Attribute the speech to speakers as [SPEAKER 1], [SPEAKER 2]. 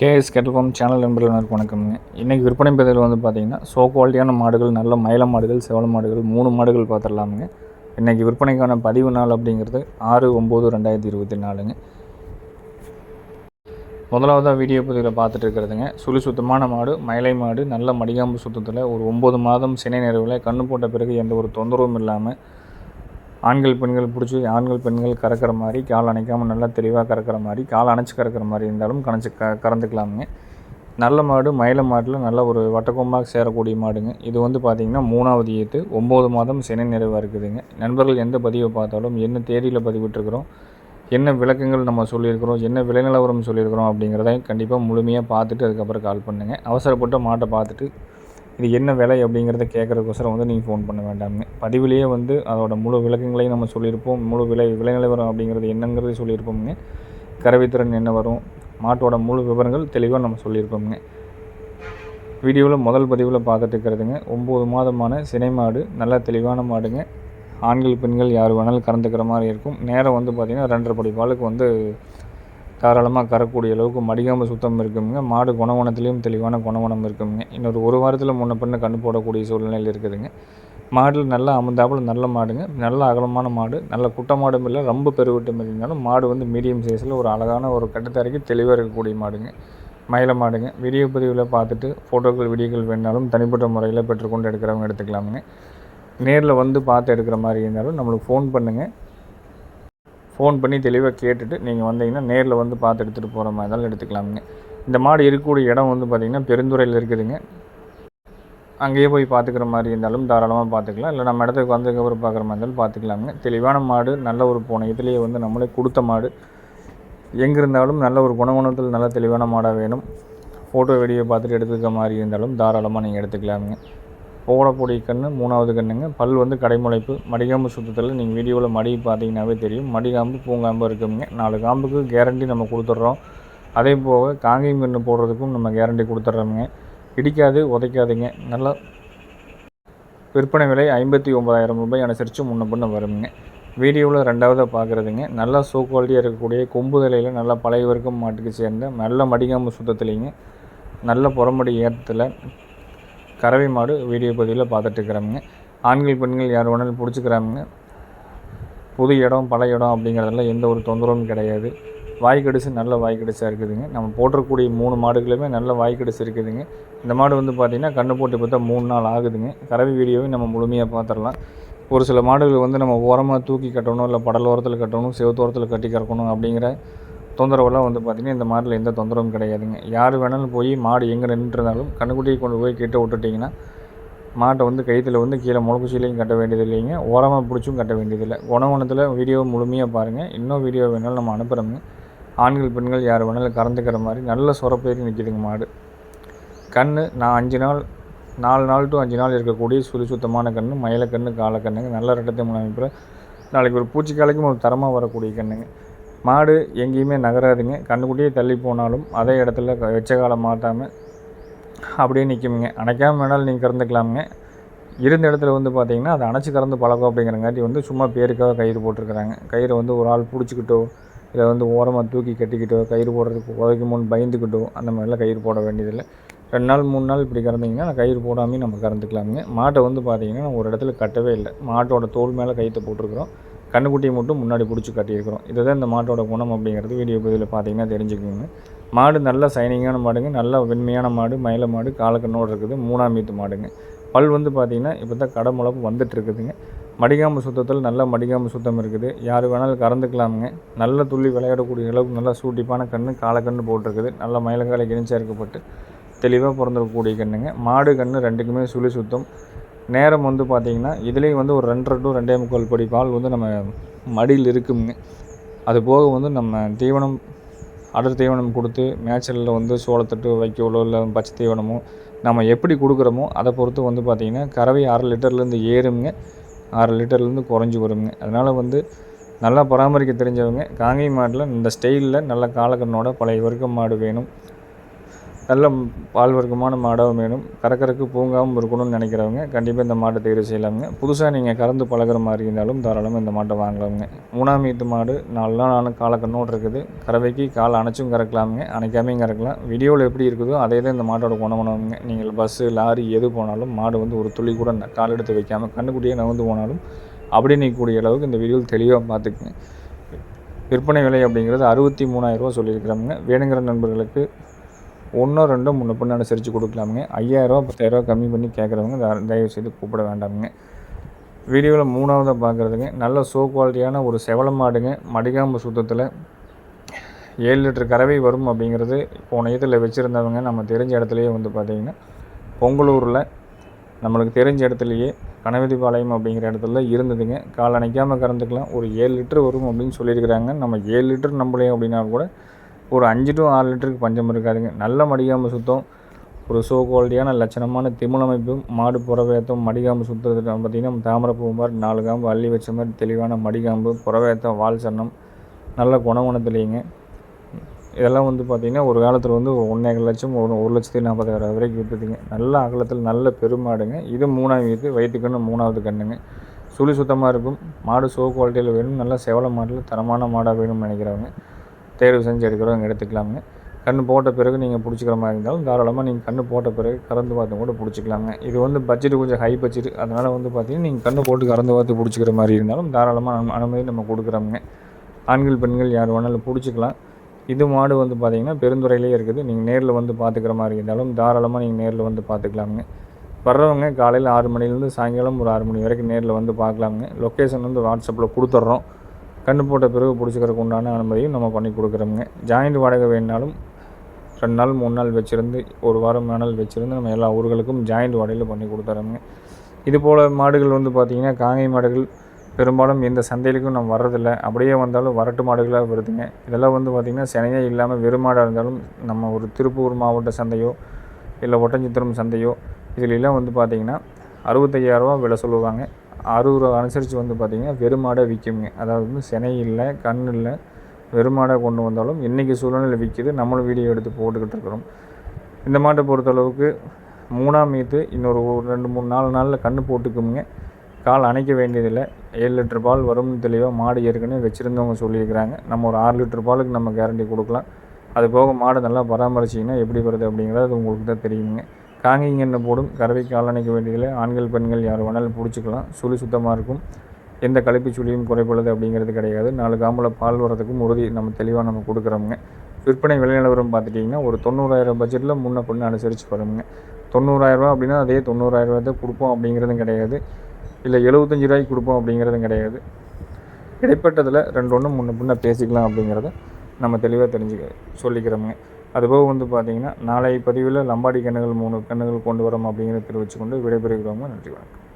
[SPEAKER 1] KS கெட்டல்ஃபார்ம் channel நண்பர்களுக்கு வணக்கம்ங்க இன்றைக்கி விற்பனை பதிவில் வந்து பார்த்திங்கன்னா சோ குவாலிட்டியான மாடுகள் நல்ல மயில மாடுகள் செவல மாடுகள் மூணு மாடுகள் பார்த்துடலாமுங்க. இன்றைக்கி விற்பனைக்கான பதிவு நாள் அப்படிங்கிறது ஆறு ஒம்பது ரெண்டாயிரத்தி இருபத்தி நாலுங்க. முதலாவதாக வீடியோ பதிவில் பார்த்துட்டு இருக்கிறதுங்க. சுழி சுத்தமான மாடு மயிலை மாடு நல்ல மடிகாம்பு சுத்தத்தில் ஒரு ஒம்பது மாதம் சினை நிறைவில் கண்ணு போட்ட பிறகு எந்த ஒரு தொந்தரவும் இல்லாமல் ஆண்கள் பெண்கள் பிடிச்சி ஆண்கள் பெண்கள் கறக்கிற மாதிரி கால் அணைக்காமல் நல்லா தெளிவாக கறக்கிற மாதிரி கால் அணைச்சி கறக்கிற மாதிரி இருந்தாலும் கணச்சி க கறந்துக்கலாமுங்க. நல்ல மாடு மயில மாட்டில் நல்ல ஒரு வட்டக்கொம்பாக சேரக்கூடிய மாடுங்க. இது வந்து பார்த்திங்கன்னா மூணாவது ஏற்று ஒம்பது மாதம் சினை நிறைவாக இருக்குதுங்க. நண்பர்கள் எந்த பதிவை பார்த்தாலும் என்ன தேதியில் பதிவிட்டுருக்குறோம் என்ன விளக்கங்கள் நம்ம சொல்லியிருக்கிறோம் என்ன விலை நிலவரம் சொல்லியிருக்கிறோம் அப்படிங்கிறத கண்டிப்பாக முழுமையாக பார்த்துட்டு அதுக்கப்புறம் கால் பண்ணுங்கள் அவசரப்பட்டு மாட்டை பார்த்துட்டு இது என்ன விலை அப்படிங்கிறத கேட்குறக்கோசரம் வந்து நீங்கள் ஃபோன் பண்ண வேண்டாமே பதிவிலேயே வந்து அதோட முழு விளக்கங்களையும் நம்ம சொல்லியிருப்போம். முழு விலை விலை நிலவரம் அப்படிங்கிறது என்னங்கிறது சொல்லியிருப்போமுங்க. கறவைத்திறன் என்ன வரும்? மாட்டோட முழு விவரங்கள் தெளிவாக நம்ம சொல்லியிருப்போமுங்க. வீடியோவில் முதல் பதிவில் பார்த்துட்டு இருக்கிறதுங்க ஒம்பது மாதமான சினை மாடு நல்லா தெளிவான மாடுங்க. ஆண்கள் பெண்கள் யார் வேணாலும் கறந்துக்கிற மாதிரி இருக்கும். நேரம் வந்து பார்த்திங்கன்னா ரெண்டரை படி பாலுக்கு வந்து தாராளமாக கறக்கூடிய அளவுக்கு மடிகாமல் சுத்தம் இருக்குங்க. மாடு குணவனத்துலேயும் தெளிவான குணவனம் இருக்குங்க. இன்னொரு ஒரு வாரத்தில் முன்ன பின்ன கண்ணு போடக்கூடிய சூழ்நிலையில் இருக்குதுங்க. மாடில் நல்லா அமர்ந்தாப்புல நல்ல மாடுங்க. நல்ல அகலமான மாடு. நல்ல குட்ட மாடும் இல்லை ரொம்ப பெருவிட்டம் இருந்தாலும் மாடு வந்து மீடியம் சைஸில் ஒரு அழகான ஒரு கட்டுத்தரைக்கு தெளிவாக இருக்கக்கூடிய மாடுங்க. மயில மாடுங்க. வீடியோ பதிவில் பார்த்துட்டு ஃபோட்டோக்கள் வீடியோக்கள் வேணாலும் தனிப்பட்ட முறையில் பெற்றுக்கொண்டு எடுக்கிறவங்க எடுத்துக்கலாமுங்க. நேரில் வந்து பார்த்து எடுக்கிற மாதிரி இருந்தாலும் நம்மளுக்கு ஃபோன் பண்ணுங்கள் ஃபோன் பண்ணி தெளிவாக கேட்டுட்டு நீங்கள் வந்தீங்கன்னா நேரில் வந்து பார்த்து எடுத்துகிட்டு போகிற மாதிரி இருந்தாலும் எடுத்துக்கலாமுங்க. இந்த மாடு இருக்கக்கூடிய இடம் வந்து பார்த்திங்கன்னா பெருந்துறையில் இருக்குதுங்க. அங்கேயே போய் பார்த்துக்கிற மாதிரி இருந்தாலும் தாராளமாக பார்த்துக்கலாம். இல்லை நம்ம இடத்துக்கு வந்ததுக்கப்புறம் பார்க்குற மாதிரி இருந்தாலும் பார்த்துக்கலாமுங்க. தெளிவான மாடு நல்ல ஒரு போன. இதுலேயே வந்து நம்மளே கொடுத்த மாடு. எங்கே இருந்தாலும் நல்ல ஒரு குணகுணத்தில் நல்ல தெளிவான மாடாக வேணும். ஃபோட்டோ வீடியோ பார்த்துட்டு எடுத்துக்கிற மாதிரி இருந்தாலும் தாராளமாக நீங்கள் எடுத்துக்கலாமுங்க. போடக்கூடிய கன்று மூணாவது கன்றுங்க பல் வந்து கடைமுளைப்பு மடிகாம்பு சுத்தத்தில் நீங்கள் வீடியோவில் மடி பார்த்தீங்கன்னாவே தெரியும். மடிகாம்பு பூங்காம்பு இருக்குங்க. நாலு காம்புக்கு கேரண்டி நம்ம கொடுத்துட்றோம் அதே போக காங்கேயம் கன்று போடுறதுக்கும் நம்ம கேரண்டி கொடுத்துட்றோமுங்க இடிக்காது உதைக்காதுங்க. நல்லா விற்பனை விலை ஐம்பத்தி ஒம்பதாயிரம் ரூபாய் அனுசரித்து முன்ன பண்ண வருங்க வீடியோவில் ரெண்டாவதாக பார்க்குறதுங்க நல்லா சோ குவாலிட்டியாக இருக்கக்கூடிய கொம்பு தலையில் நல்லா பழைய வர்க்கம் மாட்டுக்கு சேர்ந்த நல்ல மடிகாம்பு சுத்தத்துலேங்க. நல்ல புறமடி ஏற்றத்தில் கறவை மாடு வீடியோ பதிவில் பார்த்துட்ருக்குறோமுங்க ஆண்கள் பெண்கள் யார் வேணாலும் பிடிச்சிக்கிறாங்க. புது இடம் பல இடம் அப்படிங்கிறதெல்லாம் எந்த ஒரு தொந்தரவும் கிடையாது. வாய்க்கடிசு நல்ல வாய்க்கடிசாக இருக்குதுங்க. நம்ம போட்டிருக்கக்கூடிய மூணு மாடுகளுமே நல்ல வாய்க்கடிசு இருக்குதுங்க. இந்த மாடு வந்து பார்த்திங்கன்னா கண்ணு போட்டு பார்த்தா மூணு நாள் ஆகுதுங்க. கறவை வீடியோவை நம்ம முழுமையாக பார்த்துடலாம். ஒரு சில மாடுகள் வந்து நம்ம ஓரமாக தூக்கி கட்டணும் இல்லை படலோரத்தில் கட்டணும் செவத்தோரத்தில் கட்டி கறக்கணும் அப்படிங்கிற தொந்தரவெல்லாம் வந்து பார்த்திங்கன்னா இந்த மாட்டில் எந்த தொந்தரவும் கிடையாதுங்க. யார் வேணாலும் போய் மாடு எங்கே நின்றுருந்தாலும் கண்ணுக்குட்டியை கொண்டு போய் கிட்ட விட்டுட்டிங்கன்னா மாட்டை வந்து கைத்தில் வந்து கீழே முளக்குச்சிலையும் கட்ட வேண்டியது இல்லைங்க. ஓரமாக பிடிச்சும் கட்ட வேண்டியதில்லை குணவனத்தில் வீடியோ முழுமையாக பாருங்கள் இன்னும் வீடியோ வேணாலும் நம்ம அனுப்புகிறோங்க ஆண்கள் பெண்கள் யார் வேணாலும் கறந்துக்கிற மாதிரி நல்ல சுரப்பேறி நிற்கிதுங்க மாடு. கண் நான் அஞ்சு நாள் நாலு நாள் டு அஞ்சு நாள் இருக்கக்கூடிய சுழி சுத்தமான கன்று மயிலக்கன்று காலக்கண்ணுங்க. நல்ல ரெட்டத்தை அமைப்பில் நாளைக்கு ஒரு பூச்சிக்காலைக்கும் ஒரு தரமாக வரக்கூடிய கண்ணுங்க. மாடு எங்கேயுமே நகராதுங்க. கண்ணுக்குட்டியே தள்ளி போனாலும் அதே இடத்துல வெச்ச காலம் மாற்றாமல் அப்படியே நிற்குமுங்க அணைக்காமல் வேணாலும் நீங்கள் கறந்துக்கலாமுங்க. இருந்த இடத்துல வந்து பார்த்தீங்கன்னா அதை அணைச்சி கறந்து பழக்கம் அப்படிங்கிறங்காட்டி வந்து சும்மா பேருக்காக கயிறு போட்டிருக்கிறாங்க. கயிறை வந்து ஒரு ஆள் பிடிச்சிக்கிட்டோ இல்லை வந்து ஓரமாக தூக்கி கட்டிக்கிட்டோ கயிறு போடுறதுக்கு உதைக்குமோன்னு முன் பயந்துக்கிட்டோ அந்த மாதிரிலாம் கயிறு போட வேண்டியதில்லை. ரெண்டு நாள் மூணு நாள் இப்படி கறந்தீங்கன்னா கயிறு போடாமே நம்ம கறந்துக்கலாமுங்க. மாட்டை வந்து பார்த்தீங்கன்னா ஒரு இடத்துல கட்டவே இல்லை. மாட்டோட தோல் மேலே கயிற்றை போட்டிருக்கிறோம். கண்ணுக்குட்டியை மட்டும் முன்னாடி பிடிச்சி கட்டியிருக்கிறோம். இதுதான் இந்த மாட்டோட குணம் அப்படிங்கிறது வீடியோ பதிவில் பார்த்தீங்கன்னா தெரிஞ்சுக்கோங்க. மாடு நல்ல சைனிங்கான மாடுங்க நல்ல வெண்மையான மாடு மயில மாடு காலக்கண்ணோடு இருக்குது மூணாம் மீத்து மாடுங்க. பல் வந்து பார்த்திங்கன்னா இப்போ தான் கடை முளப்பு வந்துட்டு இருக்குதுங்க. மடிகாம்பு சுத்தத்தில் நல்ல மடிகாம்பு சுத்தம் இருக்குது. யார் வேணாலும் கறந்துக்கலாமுங்க. நல்ல துள்ளி விளையாடக்கூடிய அளவுக்கு நல்லா சூட்டிப்பான கன்று காலக்கன்று போட்டிருக்குது. நல்ல மயிலங்காலை கிணிச்சா இருக்கப்பட்டு தெளிவாக பிறந்திருக்கக்கூடிய கண்ணுங்க. மாடு கன்று ரெண்டுக்குமே சுழி சுத்தம். நேரம் வந்து பார்த்திங்கன்னா இதுலேயும் வந்து ஒரு ரெண்டரை டு ரெண்டே முக்கால் படி பால் வந்து நம்ம மடியில் இருக்குங்க. அது போக வந்து நம்ம தீவனம் அடர் தீவனம் கொடுத்து மேய்ச்சலில் வந்து சோளத்தட்டு வைக்கோலோ இல்லை பச்சை தீவனமோ நம்ம எப்படி கொடுக்குறோமோ அதை பொறுத்து வந்து பார்த்திங்கன்னா கறவை அரை லிட்டர்லேருந்து ஏறுங்க. அரை லிட்டர்லேருந்து குறைஞ்சி வருங்க. அதனால் வந்து நல்லா பராமரிக்க தெரிஞ்சவங்க காங்கை மாட்டில் இந்த ஸ்டைலில் நல்ல காலக்கண்ணோட பழைய வர்க்க மாடு வேணும். நல்ல பால் வர்க்கமான மாடாக வேணும். கறக்கறக்கு பூங்காவும் இருக்கணும்னு நினைக்கிறவங்க கண்டிப்பாக இந்த மாட்டை தேர்வு செய்யலாமுங்க. புதுசாக நீங்கள் கறந்து பழகுற மாதிரி இருந்தாலும் தாராளமாக இந்த மாட்டை வாங்கலாமுங்க. மூணாம் ஈத்து மாடு நாலு நாள் ஆன கால கண்ணோடு இருக்குது. கறவைக்கு கால் அணைச்சும் கறக்கலாமுங்க. அணைக்காமையும் கறக்கலாம். வீடியோவில் எப்படி இருக்குதோ அதே தான் இந்த மாட்டோட குணமானவங்க. நீங்கள் பஸ்ஸு லாரி எது போனாலும் மாடு வந்து ஒரு துளி கூட கால் எடுத்து வைக்காமல் கண்ணுக்குட்டியே நகர்ந்து போனாலும் அப்படி நிற்கக்கூடிய அளவுக்கு இந்த வீடியோவில் தெளிவாக பார்த்துக்குங்க. விற்பனை விலை அப்படிங்கிறது அறுபத்தி மூணாயிரரூவா சொல்லியிருக்கிறாங்க வேணுங்கிற நண்பர்களுக்கு ஒன்றோ ரெண்டோ மூணு பின்ன அனுசரித்து கொடுக்கலாமுங்க. ஐயாயிரரூவா பத்தாயிரரூவா கம்மி பண்ணி கேட்குறவங்க தயவு செய்து கூப்பிட வேண்டாமுங்க. வீடியோவில் மூணாவதாக பார்க்குறதுங்க நல்ல சோ குவாலிட்டியான ஒரு செவல மாடுங்க. மடிகாம்பு சுத்தத்தில் ஏழு லிட்டர் கறவை வரும் அப்படிங்கிறது போன இதில் வச்சுருந்தவங்க நம்ம தெரிஞ்ச இடத்துலையே வந்து பார்த்திங்கன்னா பொங்கலூரில் நம்மளுக்கு தெரிஞ்ச இடத்துலையே கணவதிபாளையம் அப்படிங்கிற இடத்துல இருந்ததுங்க. கால் அணைக்காமல் கறந்துக்கலாம். ஒரு ஏழு லிட்டர் வரும் அப்படின்னு சொல்லியிருக்கிறாங்க. நம்ம ஏழு லிட்டர் நம்பலையும் அப்படின்னா கூட ஒரு அஞ்சு டு ஆறு லிட்டருக்கு பஞ்சம் இருக்காதுங்க. நல்ல மடிகாம்பு சுத்தம். ஒரு சோ குவாலிட்டியான லட்சணமான திமிழ் அமைப்பும் மாடு புறவேத்தம் மடிகாம்பு சுற்றுறது பார்த்திங்கன்னா தாமரைப்பூ மாதிரி நாலு காம்பு அள்ளி வச்ச மாதிரி தெளிவான மடிகாம்பு புறவேத்தம் வால் சன்னம் நல்ல குணகுணத்துலேங்க. இதெல்லாம் வந்து பார்த்திங்கன்னா ஒரு காலத்தில் வந்து ஒன்றே லட்சம் ஒரு ஒரு லட்சத்தி நாற்பதாயிரம் வரைக்கும் விற்றுதுங்க நல்ல அகலத்தில் நல்ல பெருமாடுங்க இது மூணாவது இது வயிற்றுக்கண்ணு மூணாவது கண்ணுங்க. சுழி சுத்தமாக இருக்கும். மாடு சோ குவாலிட்டியில் வேணும். நல்லா செவல மாடில் தரமான மாடாக வேணும்னு நினைக்கிறவங்க. தேர்வு செஞ்சு எடுக்கிறவங்க எடுத்துக்கலாமுங்க கண் போட்ட பிறகு நீங்கள் பிடிச்சிக்கிற மாதிரி இருந்தாலும் தாராளமாக நீங்கள் கன்று போட்ட பிறகு கறந்து பார்த்து கூட பிடிச்சிக்கலாங்க இது வந்து பட்ஜெட் கொஞ்சம் ஹை பட்ஜெட் அதனால் வந்து பார்த்தீங்கன்னா நீங்கள் கன்று போட்டு கறந்து பார்த்து பிடிச்சிக்கிற மாதிரி இருந்தாலும் தாராளமாக நம்ம அனுமதி நம்ம கொடுக்குறோமுங்க. ஆண்கள் பெண்கள் யார் வேணாலும் பிடிச்சிக்கலாம். இது மாடு வந்து பார்த்திங்கன்னா பெருந்துறையிலே இருக்குது. நீங்கள் நேரில் வந்து பார்த்துக்கிற மாதிரி இருந்தாலும் தாராளமாக நீங்கள் நேரில் வந்து பார்த்துக்கலாமுங்க வர்றவங்க காலையில் ஆறு மணிலேருந்து சாயங்காலம் ஒரு ஆறு மணி வரைக்கும் நேரில் வந்து பார்க்கலாமுங்க லொக்கேஷன் வந்து வாட்ஸ்அப்பில் கொடுத்துட்றோம் கண்ணு போட்ட பிறகு பிடிச்சிக்கிறதுக்கு உண்டான அனுமதியும் நம்ம பண்ணி கொடுக்குறோமுங்க. ஜாயிண்ட் வாடகை வேணுனாலும் ரெண்டு நாள் மூணு நாள் வச்சுருந்து ஒரு வாரம் நாள் வச்சுருந்து நம்ம எல்லா ஊர்களுக்கும் ஜாயிண்ட் வாடகையில் பண்ணி கொடுத்துறோமுங்க. இது போல் மாடுகள் வந்து பார்த்திங்கன்னா காங்கை மாடுகள் பெரும்பாலும் எந்த சந்தையிலுக்கும் நம்ம வர்றதில்ல. அப்படியே வந்தாலும் வரட்டு மாடுகளாக வருதுங்க. இதெல்லாம் வந்து பார்த்திங்கன்னா சினையே இல்லாமல் வெறும் மாடாக இருந்தாலும் நம்ம ஒரு திருப்பூர் மாவட்ட சந்தையோ இல்லை ஒட்டஞ்சித்திரம் சந்தையோ இதிலெல்லாம் வந்து பார்த்திங்கன்னா அறுபத்தையாயிரரூவா விலை சொல்லுவாங்க. அறுபது ரூபா அனுசரித்து வந்து பார்த்திங்கன்னா வெறுமாடை விற்குங்க. அதாவது வந்து சினை இல்லை கண் இல்லை வெறுமாடை கொண்டு வந்தாலும் இன்றைக்கி சூழ்நிலையில் விற்கிது நம்மளும் வீடியோ எடுத்து போட்டுக்கிட்டு இருக்கிறோம். இந்த மாட்டை பொறுத்தளவுக்கு மூணாம் மீத்து இன்னொரு ஒரு ரெண்டு மூணு நாலு நாளில் கண் போட்டுக்குமுங்க. கால் அணைக்க வேண்டியதில்லை. ஏழு லிட்டர் பால் வரும்னு தெளிவாக மாடு ஏற்கனவே வச்சுருந்தவங்க சொல்லியிருக்கிறாங்க. நம்ம ஒரு ஆறு லிட்டர் பாலுக்கு நம்ம கேரண்டி கொடுக்கலாம். அது போக மாடு நல்லா பராமரிச்சிங்கன்னா எப்படி வருது அப்படிங்கிறது உங்களுக்கு தான் தெரியுங்க. காங்கிங்கன்னு போடும் கறவை கால் வேண்டியதில்லை. ஆண்கள் பெண்கள் யார் வேணாலும் பிடிச்சிக்கலாம். சுழி சுத்தமாக இருக்கும். எந்த கழிப்பு சுழியும் குறைபடுது அப்படிங்கிறது கிடையாது. நாலு காம்பில் பால் வரதுக்கும் உறுதி. நம்ம தெளிவாக நம்ம கொடுக்குறோமுங்க. விற்பனை விலை நிலவரம் பார்த்துட்டிங்கன்னா ஒரு தொண்ணூறாயிரம் பட்ஜெட்டில் முன்ன பொண்ணு அனுசரித்து வருங்க தொண்ணூறாயிரரூவா அப்படின்னா அதே தொண்ணூறாயிரரூவா தான் கொடுப்போம் அப்படிங்கிறதும் கிடையாது. இல்லை எழுபத்தஞ்சி ரூபாய்க்கு கொடுப்போம் அப்படிங்கிறதும் கிடையாது. இடைப்பட்டதில் ரெண்டு ஒன்று முன்ன பின்ன பேசிக்கலாம் அப்படிங்கிறத நம்ம தெளிவாக தெரிஞ்சுக்க சொல்லிக்கிறோமுங்க. அதுபோக வந்து பார்த்திங்கன்னா நாளை பதிவில் லம்பாடி கண்ணுகள் மூணு கண்ணுகள் கொண்டு வரோம் அப்படிங்கிறத தெரிவிச்சுக்கொண்டு விடைபெறுகிறவங்க நன்றி வணக்கம்.